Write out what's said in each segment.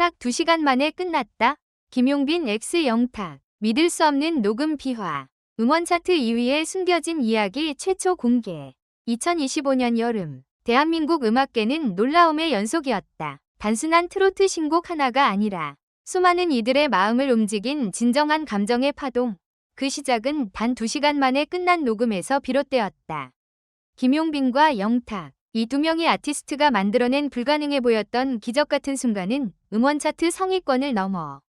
딱 2시간 만에 끝났다. 김용빈 X 영탁. 믿을 수 없는 녹음 비화. 음원 차트 2위에 숨겨진 이야기 최초 공개. 2025년 여름. 대한민국 음악계는 놀라움의 연속이었다. 단순한 트로트 신곡 하나가 아니라 수많은 이들의 마음을 움직인 진정한 감정의 파동. 그 시작은 단 2시간 만에 끝난 녹음에서 비롯되었다. 김용빈과 영탁. 이 두 명의 아티스트가 만들어낸 불가능해 보였던 기적 같은 순간은 음원 차트 상위권을 넘어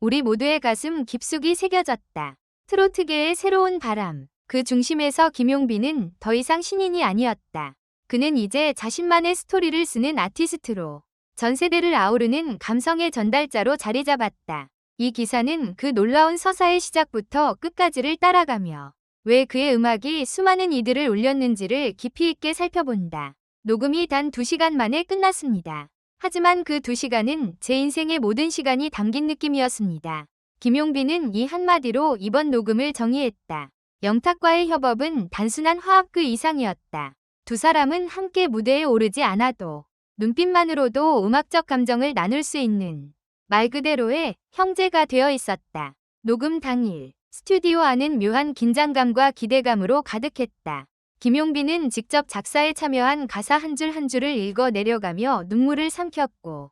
우리 모두의 가슴 깊숙이 새겨졌다. 트로트계의 새로운 바람. 그 중심에서 김용빈은 더 이상 신인이 아니었다. 그는 이제 자신만의 스토리를 쓰는 아티스트로 전 세대를 아우르는 감성의 전달자로 자리 잡았다. 이 기사는 그 놀라운 서사의 시작부터 끝까지를 따라가며 왜 그의 음악이 수많은 이들을 울렸는지를 깊이 있게 살펴본다. 녹음이 단 2시간 만에 끝났습니다. 하지만 그 2시간은 제 인생의 모든 시간이 담긴 느낌이었습니다. 김용빈은 이 한마디로 이번 녹음을 정의했다. 영탁과의 협업은 단순한 화합 그 이상이었다. 두 사람은 함께 무대에 오르지 않아도 눈빛만으로도 음악적 감정을 나눌 수 있는 말 그대로의 형제가 되어 있었다. 녹음 당일 스튜디오 안은 묘한 긴장감과 기대감으로 가득했다. 김용빈은 직접 작사에 참여한 가사 한줄한 줄을 읽어 내려가며 눈물을 삼켰고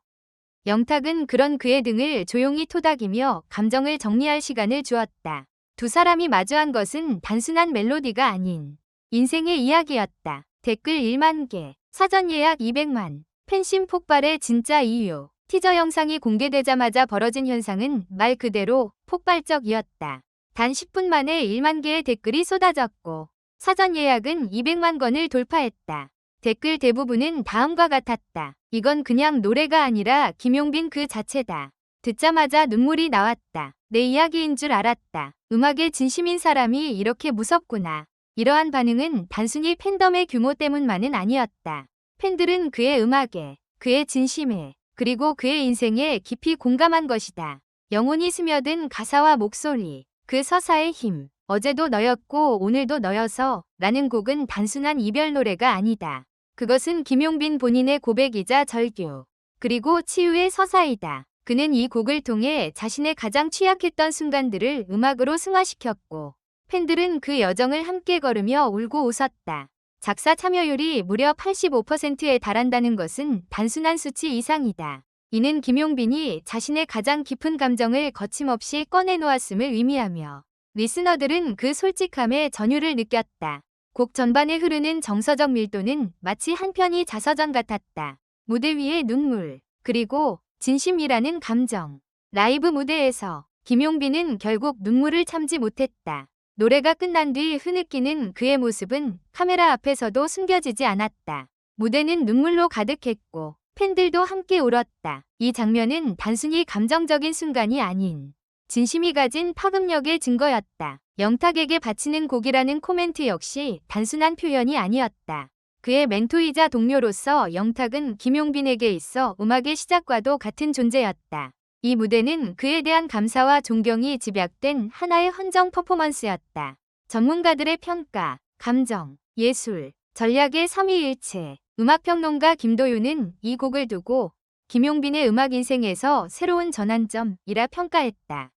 영탁은 그런 그의 등을 조용히 토닥이며 감정을 정리할 시간을 주었다. 두 사람이 마주한 것은 단순한 멜로디가 아닌 인생의 이야기였다. 댓글 1만 개, 사전 예약 200만, 팬심 폭발의 진짜 이유. 티저 영상이 공개되자마자 벌어진 현상은 말 그대로 폭발적이었다. 단 10분 만에 1만 개의 댓글이 쏟아졌고 사전 예약은 200만 건을 돌파했다. 댓글 대부분은 다음과 같았다. 이건 그냥 노래가 아니라 김용빈 그 자체다. 듣자마자 눈물이 나왔다. 내 이야기인 줄 알았다. 음악에 진심인 사람이 이렇게 무섭구나. 이러한 반응은 단순히 팬덤의 규모 때문만은 아니었다. 팬들은 그의 음악에, 그의 진심에, 그리고 그의 인생에 깊이 공감한 것이다. 영혼이 스며든 가사와 목소리, 그 서사의 힘, 어제도 너였고 오늘도 너여서 라는 곡은 단순한 이별 노래가 아니다. 그것은 김용빈 본인의 고백이자 절규, 그리고 치유의 서사이다. 그는 이 곡을 통해 자신의 가장 취약했던 순간들을 음악으로 승화시켰고, 팬들은 그 여정을 함께 걸으며 울고 웃었다. 작사 참여율이 무려 85%에 달한다는 것은 단순한 수치 이상이다. 이는 김용빈이 자신의 가장 깊은 감정을 거침없이 꺼내놓았음을 의미하며 리스너들은 그 솔직함에 전율을 느꼈다. 곡 전반에 흐르는 정서적 밀도는 마치 한 편의 자서전 같았다. 무대 위의 눈물, 그리고 진심이라는 감정. 라이브 무대에서 김용빈은 결국 눈물을 참지 못했다. 노래가 끝난 뒤 흐느끼는 그의 모습은 카메라 앞에서도 숨겨지지 않았다. 무대는 눈물로 가득했고 팬들도 함께 울었다. 이 장면은 단순히 감정적인 순간이 아닌 진심이 가진 파급력의 증거였다. 영탁에게 바치는 곡이라는 코멘트 역시 단순한 표현이 아니었다. 그의 멘토이자 동료로서 영탁은 김용빈에게 있어 음악의 시작과도 같은 존재였다. 이 무대는 그에 대한 감사와 존경이 집약된 하나의 헌정 퍼포먼스였다. 전문가들의 평가, 감정, 예술, 전략의 삼위일체, 음악평론가 김도윤은 이 곡을 두고 김용빈의 음악 인생에서 새로운 전환점이라 평가했다.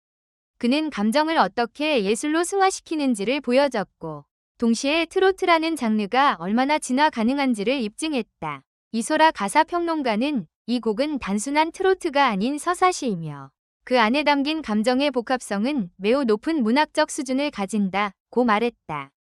그는 감정을 어떻게 예술로 승화시키는지를 보여줬고, 동시에 트로트라는 장르가 얼마나 진화 가능한지를 입증했다. 이소라 가사 평론가는 이 곡은 단순한 트로트가 아닌 서사시이며 그 안에 담긴 감정의 복합성은 매우 높은 문학적 수준을 가진다 고 말했다.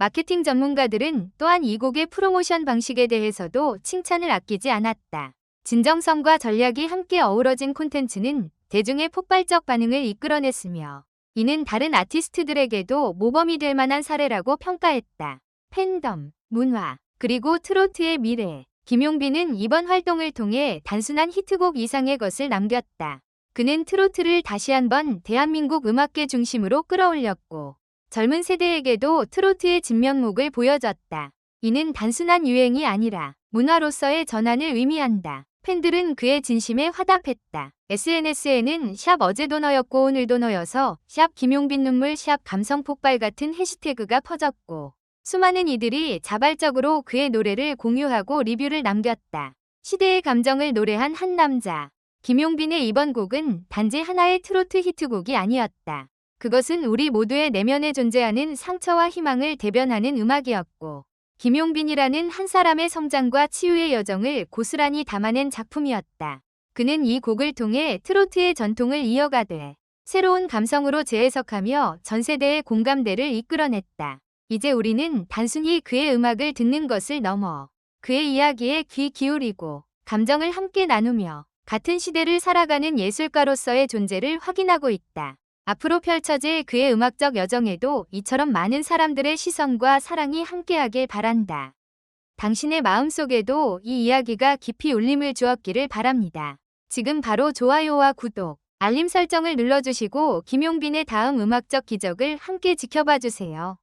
마케팅 전문가들은 또한 이 곡의 프로모션 방식에 대해서도 칭찬을 아끼지 않았다. 진정성과 전략이 함께 어우러진 콘텐츠는 대중의 폭발적 반응을 이끌어냈으며 이는 다른 아티스트들에게도 모범이 될 만한 사례라고 평가했다. 팬덤, 문화, 그리고 트로트의 미래. 김용빈은 이번 활동을 통해 단순한 히트곡 이상의 것을 남겼다. 그는 트로트를 다시 한번 대한민국 음악계 중심으로 끌어올렸고 젊은 세대에게도 트로트의 진면목을 보여줬다. 이는 단순한 유행이 아니라 문화로서의 전환을 의미한다. 팬들은 그의 진심에 화답했다. SNS에는 샵 어제도 너였고 오늘도 너여서 샵 김용빈 눈물 샵 감성 폭발 같은 해시태그가 퍼졌고 수많은 이들이 자발적으로 그의 노래를 공유하고 리뷰를 남겼다. 시대의 감정을 노래한 한 남자. 김용빈의 이번 곡은 단지 하나의 트로트 히트곡이 아니었다. 그것은 우리 모두의 내면에 존재하는 상처와 희망을 대변하는 음악이었고, 김용빈이라는 한 사람의 성장과 치유의 여정을 고스란히 담아낸 작품이었다. 그는 이 곡을 통해 트로트의 전통을 이어가되, 새로운 감성으로 재해석하며 전 세대의 공감대를 이끌어냈다. 이제 우리는 단순히 그의 음악을 듣는 것을 넘어 그의 이야기에 귀 기울이고 감정을 함께 나누며 같은 시대를 살아가는 예술가로서의 존재를 확인하고 있다. 앞으로 펼쳐질 그의 음악적 여정에도 이처럼 많은 사람들의 시선과 사랑이 함께하길 바란다. 당신의 마음속에도 이 이야기가 깊이 울림을 주었기를 바랍니다. 지금 바로 좋아요와 구독, 알림 설정을 눌러주시고 김용빈의 다음 음악적 기적을 함께 지켜봐 주세요.